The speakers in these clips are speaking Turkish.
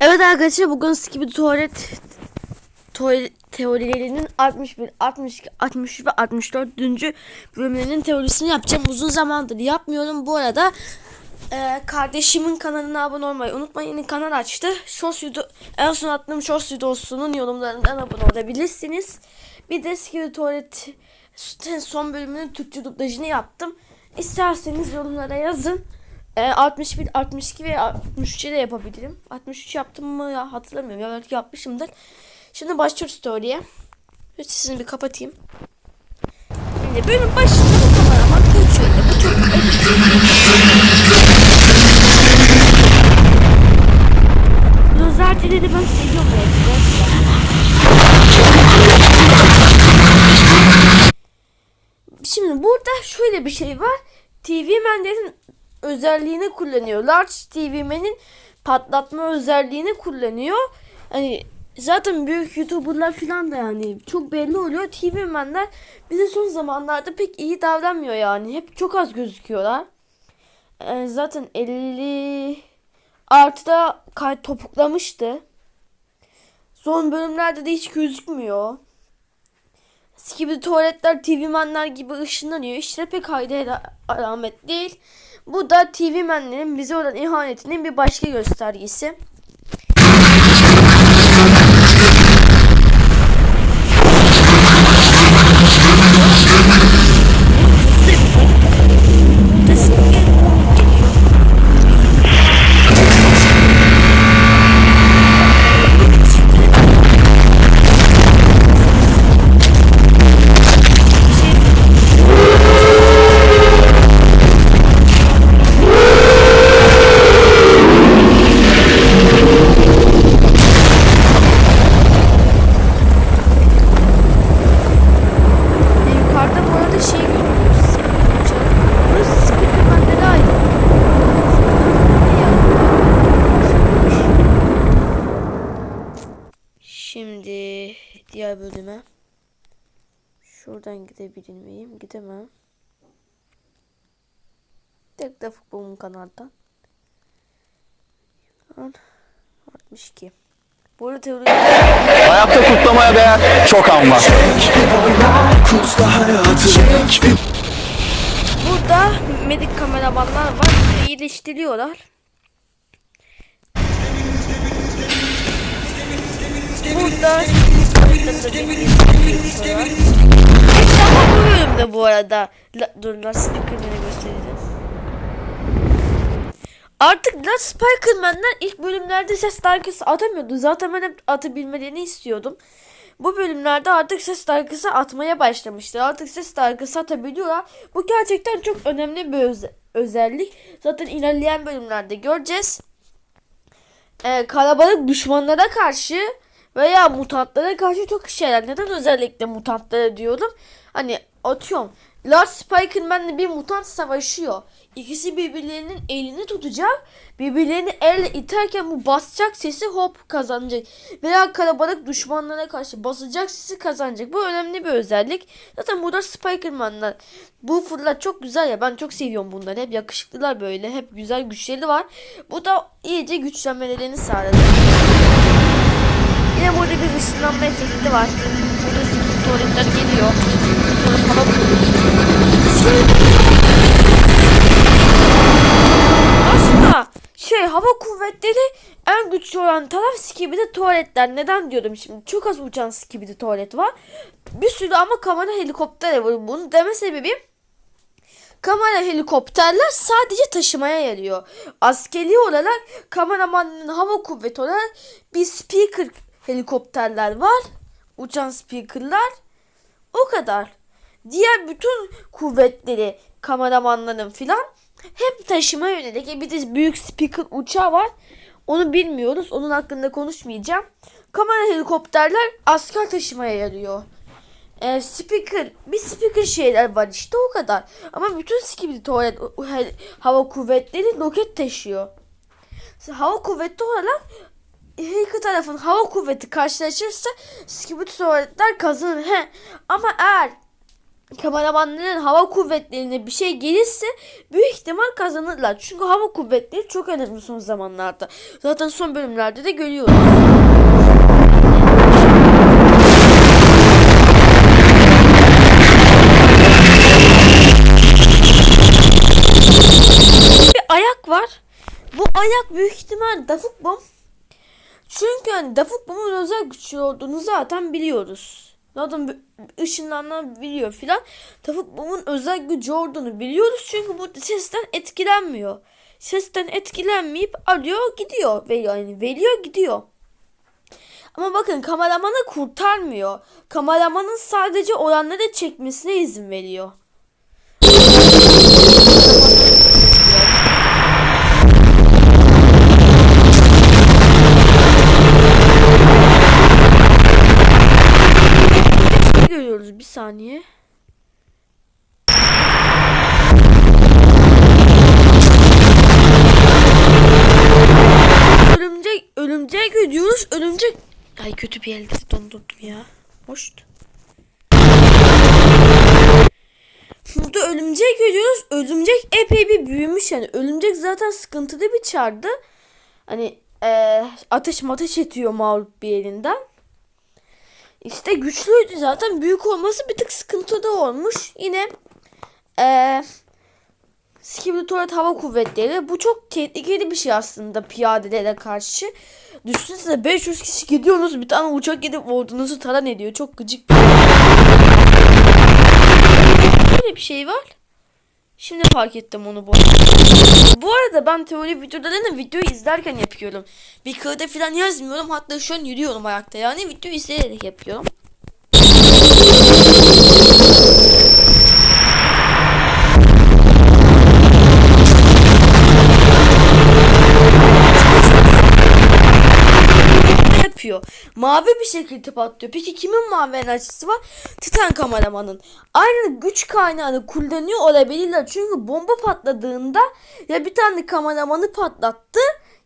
Evet arkadaşlar bugün Skibidi Tuvalet tuvalet teorilerinin 61, 62, 63 ve 64. bölümlerinin teorisini yapacağım. Uzun zamandır yapmıyorum. Bu arada e, kardeşimin kanalına abone olmayı unutmayın. Yeni kanal açtı. Shorts video, en son attığım Shorts videosunun yorumlarından abone olabilirsiniz. Bir de Skibidi Tuvalet son bölümünün Türkçe dublajını yaptım. İsterseniz yorumlara yazın. E, 61, 62 ve 63 de yapabilirim. 63 yaptım mı ya hatırlamıyorum. Ya belki yapmışımdır. Şimdi başlıyoruz story'e. Sesini bir kapatayım. Şimdi bölüm başında bu kameraman kaçıyor. Bu çok zaten de ben seviyorum Şimdi burada şöyle bir şey var. TV Man'lerin özelliğini kullanıyor. Large TV Man'in patlatma özelliğini kullanıyor. Hani zaten büyük YouTuber'lar falan da yani çok belli oluyor. TV Man'ler bize son zamanlarda pek iyi davranmıyor yani. Hep çok az gözüküyorlar. Ee, zaten 50 artıda kay topuklamıştı. Son bölümlerde de hiç gözükmüyor. Skibidi tuvaletler TV menler gibi ışınlanıyor. İşte pek hayra alamet değil. Bu da TV menlerin bize olan ihanetinin bir başka göstergesi. Şuradan gidebilir miyim? Gidemem. Tek de futbolun kanaldan. An 62. Bu arada teori Hayatta kutlamaya değer çok an var. Burada medik kameramanlar var. İyileştiriyorlar. Burada Ama bu bölümde bu arada La, dur Last Spikerman'ı göstereceğim. Artık Last Spikerman'lar ilk bölümlerde ses dalgası atamıyordu. Zaten ben hep atabilmelerini istiyordum. Bu bölümlerde artık ses dalgası atmaya başlamışlar. Artık ses dalgası atabiliyorlar. Bu gerçekten çok önemli bir öze- özellik. Zaten ilerleyen bölümlerde göreceğiz. Ee, kalabalık düşmanlara karşı veya mutantlara karşı çok işe. Neden özellikle mutantlara diyorum? Hani atıyorum. Lord Spikerman'le bir mutant savaşıyor. İkisi birbirlerinin elini tutacak. Birbirlerini elle iterken bu basacak sesi hop kazanacak. Veya kalabalık düşmanlara karşı basacak sesi kazanacak. Bu önemli bir özellik. Zaten burada Spikerman'lar. Bu fırlar çok güzel ya. Ben çok seviyorum bunları. Hep yakışıklılar böyle. Hep güzel güçleri var. Bu da iyice güçlenmelerini sağladı. Yine burada bir ışınlanma efekti var. Burada tuvaletler geliyor. Hava Aslında şey hava kuvvetleri en güçlü olan taraf skibidi tuvaletler. Neden diyorum şimdi? Çok az uçan skibidi tuvalet var. Bir sürü ama kamera helikopter var. Bunu deme sebebim Kamera helikopterler sadece taşımaya yarıyor. Askeri olarak kameramanın hava kuvveti olarak bir speaker helikopterler var. Uçan speakerlar. O kadar. Diğer bütün kuvvetleri kameramanların filan hep taşıma yönelik. E Bir de büyük speaker uçağı var. Onu bilmiyoruz. Onun hakkında konuşmayacağım. Kamera helikopterler asker taşımaya yarıyor. E, speaker, bir speaker şeyler var işte o kadar. Ama bütün skibidi tuvalet hava kuvvetleri roket taşıyor. Hava kuvveti olarak her iki tarafın hava kuvveti karşılaşırsa skibidi tuvaletler kazanır. He. Ama eğer kameramanların hava kuvvetlerine bir şey gelirse büyük ihtimal kazanırlar. Çünkü hava kuvvetleri çok önemli son zamanlarda. Zaten son bölümlerde de görüyoruz. Bir ayak var. Bu ayak büyük ihtimal Dafuk Bomb. Çünkü hani Dafuk Bomb'un özel güçlü olduğunu zaten biliyoruz. Zaten b- ışınlanabiliyor filan. Dafuk Bomb'un özel gücü olduğunu biliyoruz. Çünkü bu sesten etkilenmiyor. Sesten etkilenmeyip alıyor gidiyor. Veriyor yani veriyor gidiyor. Ama bakın kameramanı kurtarmıyor. Kameramanın sadece olanları çekmesine izin veriyor. Ne görüyoruz bir saniye. Örümcek, örümcek görüyoruz. Örümcek. Ay kötü bir elde dondurdum ya. Hoş. Burada örümcek görüyoruz. Örümcek epey bir büyümüş yani. Örümcek zaten sıkıntılı bir çardı. Hani eee ateş mateş etiyor mağlup bir elinden. İşte güçlüydü zaten. Büyük olması bir tık sıkıntıda olmuş. Yine eee Skibidi Hava Kuvvetleri. Bu çok tehlikeli bir şey aslında piyadelere karşı. Düşünsene 500 kişi gidiyorsunuz bir tane uçak gidip ordunuzu talan ediyor. Çok gıcık bir şey. Böyle bir şey var. Şimdi fark ettim onu bu arada. Bu arada ben teori videolarını videoyu izlerken yapıyorum. Bir kağıda falan yazmıyorum. Hatta şu an yürüyorum ayakta. Yani video izleyerek yapıyorum. Yapıyor. Mavi bir şekilde patlıyor. Peki kimin mavi enerjisi var? Titan kameramanın. Aynı güç kaynağını kullanıyor olabilirler. Çünkü bomba patladığında ya bir tane kameramanı patlattı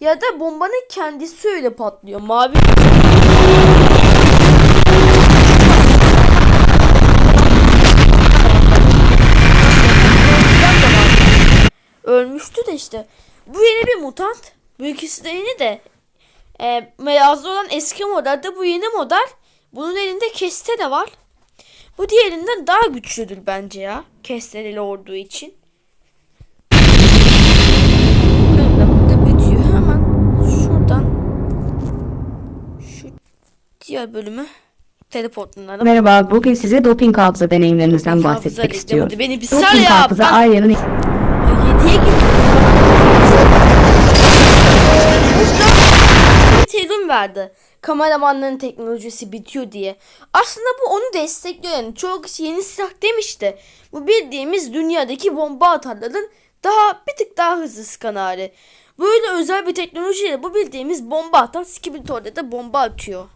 ya da bombanın kendisi öyle patlıyor. Mavi ölmüştü de işte. Bu yeni bir mutant. Bu ikisi de yeni de e, beyazlı olan eski modelde bu yeni model. Bunun elinde keste de var. Bu diğerinden daha güçlüdür bence ya. Kestereli olduğu için. Bölümde burada bitiyor. Hemen şuradan şu diğer bölümü teleportlanalım. Merhaba, bugün size doping hafıza deneyimlerinizden bahsetmek istiyorum. Beni bir Doping ya, hafıza ben- Arya'nın verdi. Kameramanların teknolojisi bitiyor diye. Aslında bu onu destekliyor yani. Çoğu kişi yeni silah demişti. Bu bildiğimiz dünyadaki bomba atarların daha bir tık daha hızlı skanari. Böyle özel bir teknolojiyle bu bildiğimiz bomba atan Skibidi de bomba atıyor.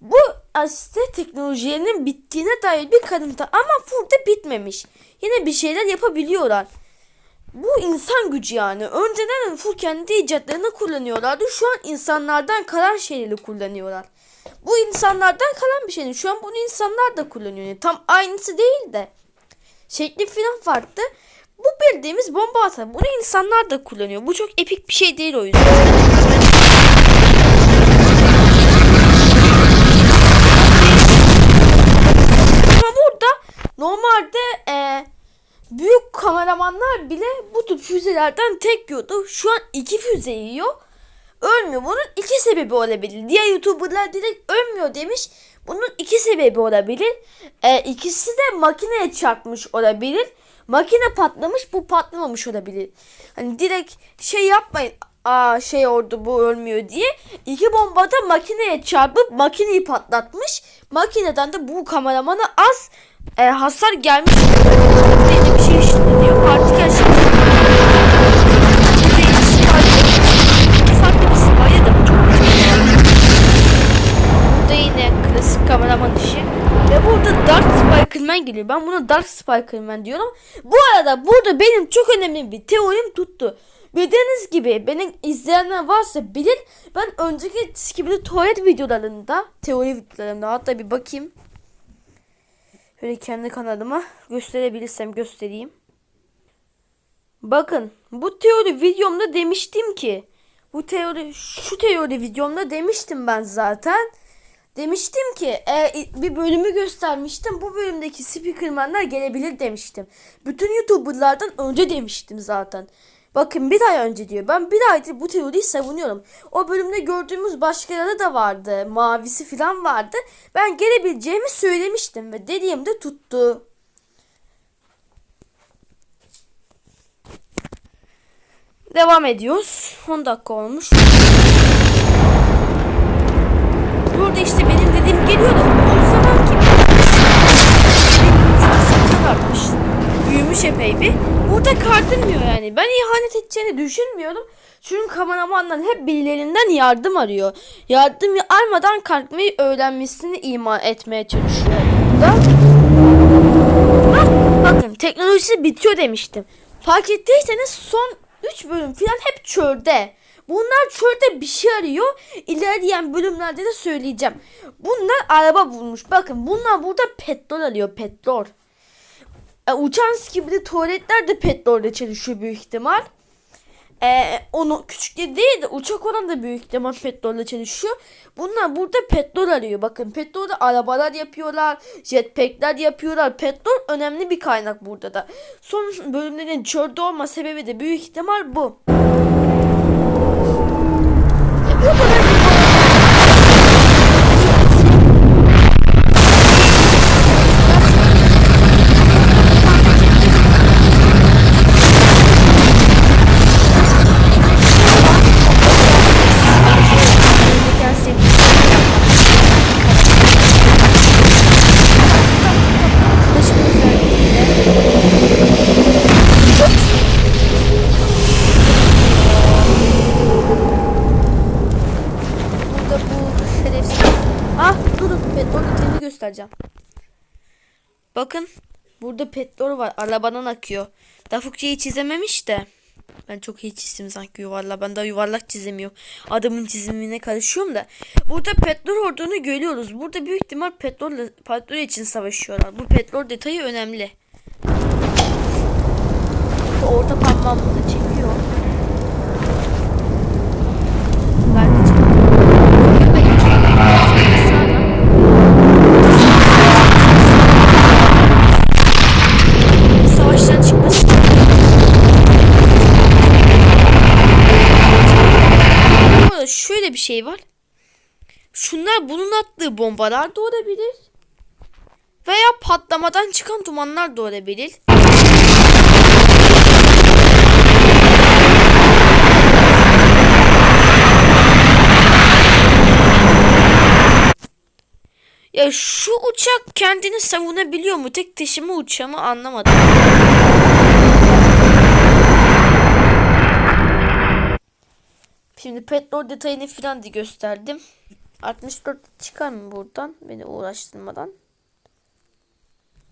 Bu aslında teknolojilerinin bittiğine dair bir kanıtı ama burada bitmemiş. Yine bir şeyler yapabiliyorlar. Bu insan gücü yani. Önceden full kendi icatlarını kullanıyorlardı. Şu an insanlardan kalan şeyleri kullanıyorlar. Bu insanlardan kalan bir şey. Şu an bunu insanlar da kullanıyor. Yani tam aynısı değil de. Şekli falan farklı. Bu bildiğimiz bomba atar. Bunu insanlar da kullanıyor. Bu çok epik bir şey değil o yüzden. Ama burada normalde e, büyük kameramanlar bile bu tür füzelerden tek yiyordu. Şu an iki füze yiyor. Ölmüyor. Bunun iki sebebi olabilir. Diğer YouTuber'lar direkt ölmüyor demiş. Bunun iki sebebi olabilir. E, ikisi de makineye çarpmış olabilir. Makine patlamış bu patlamamış olabilir. Hani direkt şey yapmayın. Aa şey oldu bu ölmüyor diye. İki bomba da makineye çarpıp makineyi patlatmış. Makineden de bu kameramana az e, hasar gelmiş. Bir şey. Partikel şey. Bir de ikisi farklı- Farklı bir sipariye de bu çok güzel. Burada yine klasik kameraman işi. Ve burada Dark Spikerman geliyor. Ben buna Dark Spikerman diyorum. Bu arada burada benim çok önemli bir teorim tuttu. Bildiğiniz gibi benim izleyenler varsa bilir. Ben önceki Skibidi tuvalet videolarında, teori videolarında hatta bir bakayım. Şöyle kendi kanalıma gösterebilirsem göstereyim. Bakın bu teori videomda demiştim ki bu teori şu teori videomda demiştim ben zaten. Demiştim ki e, bir bölümü göstermiştim. Bu bölümdeki speakermanlar gelebilir demiştim. Bütün YouTuber'lardan önce demiştim zaten. Bakın bir ay önce diyor. Ben bir aydır bu teoriyi savunuyorum. O bölümde gördüğümüz başkaları da vardı. Mavisi falan vardı. Ben gelebileceğimi söylemiştim ve dediğimde tuttu. Devam ediyoruz. 10 dakika olmuş. Burada işte benim dediğim geliyor da o zamanki benim artmış. Büyümüş epey bir. Burada kardırmıyor yani. Ben ihanet edeceğini düşünmüyorum. Çünkü kameramanlar hep birilerinden yardım arıyor. Yardım almadan kalkmayı öğrenmesini ima etmeye çalışıyor. Da bakın teknolojisi bitiyor demiştim. Fark ettiyseniz son 3 bölüm falan hep çölde. Bunlar çölde bir şey arıyor. İlerleyen bölümlerde de söyleyeceğim. Bunlar araba bulmuş. Bakın bunlar burada petrol arıyor. Petrol. E, uçan gibi de tuvaletler de petrolde çalışıyor büyük ihtimal. E, onu küçük de değil de uçak olan da büyük ihtimal petrolle çalışıyor. Bunlar burada petrol arıyor. Bakın petrolde arabalar yapıyorlar. Jetpackler yapıyorlar. Petrol önemli bir kaynak burada da. Son bölümlerin çölde olma sebebi de büyük ihtimal bu. Burada petrol var arabadan akıyor. Dafukçayı çizememiş de. Ben çok iyi çizdim sanki yuvarlak. Ben daha yuvarlak çizemiyorum. Adamın çizimine karışıyorum da. Burada petrol olduğunu görüyoruz. Burada büyük ihtimal petrol, petrol için savaşıyorlar. Bu petrol detayı önemli. Orta parmağımızı şöyle bir şey var. Şunlar bunun attığı bombalar da olabilir. Veya patlamadan çıkan dumanlar da olabilir. Ya şu uçak kendini savunabiliyor mu? Tek taşıma uçağı mı anlamadım. Şimdi petrol detayını filan da gösterdim. 64 çıkar mı buradan? Beni uğraştırmadan.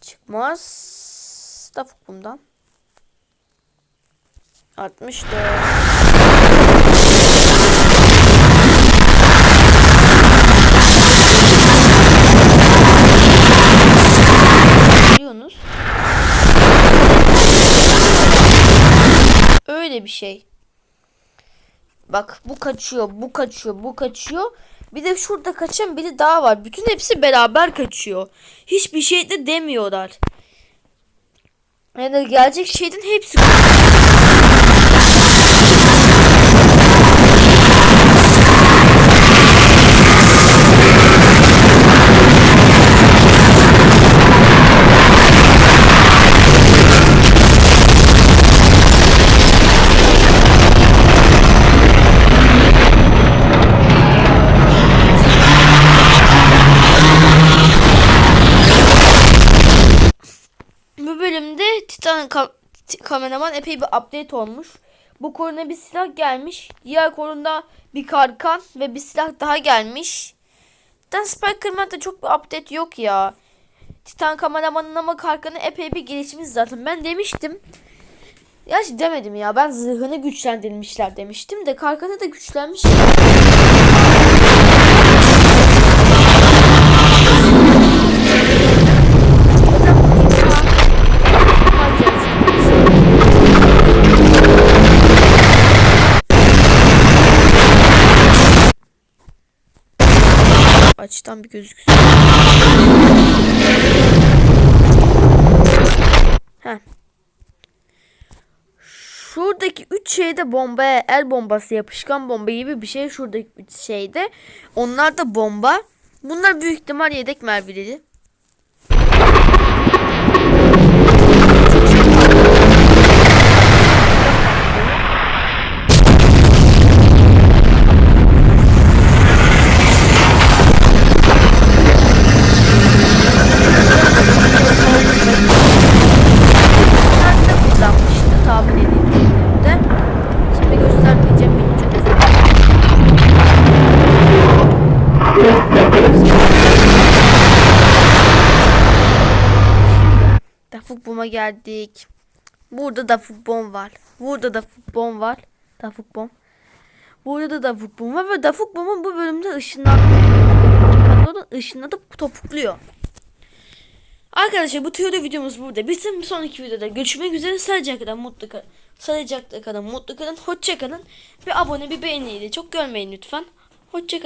Çıkmaz. Da bundan. 64. Biliyorsunuz. Öyle bir şey. Bak bu kaçıyor, bu kaçıyor, bu kaçıyor. Bir de şurada kaçan biri daha var. Bütün hepsi beraber kaçıyor. Hiçbir şey de demiyorlar. Yani gelecek şeyden hepsi Titan ka- kameraman epey bir update olmuş. Bu koluna bir silah gelmiş. Diğer kolunda bir karkan ve bir silah daha gelmiş. Titan Spikerman'da çok bir update yok ya. Titan kameramanın ama karkanı epey bir gelişmiş zaten. Ben demiştim. Ya demedim ya ben zırhını güçlendirmişler demiştim de karkanı da güçlenmiş. Açıdan bir gözüksün. Heh. Şuradaki üç şeyde bombaya el bombası yapışkan bomba gibi bir şey şuradaki üç şeyde. Onlar da bomba. Bunlar büyük ihtimal yedek mermileri. Bomb'a geldik. Burada Dafuk Bomb var. Burada Dafuk Bomb var. Dafuk Bomb. Burada da Dafuk Bomb var ve Dafuk Bomb'un bu bölümde ışınlanıyor. Işınlatıp topukluyor. Arkadaşlar bu teori videomuz burada. Bizim sonraki videoda görüşmek üzere. Sağlıcakla kalın, mutlu kalın. Sağlıcakla kalın, mutlu kalın. Hoşça kalın. Bir abone, bir beğeniyle çok görmeyin lütfen. Hoşça kalın.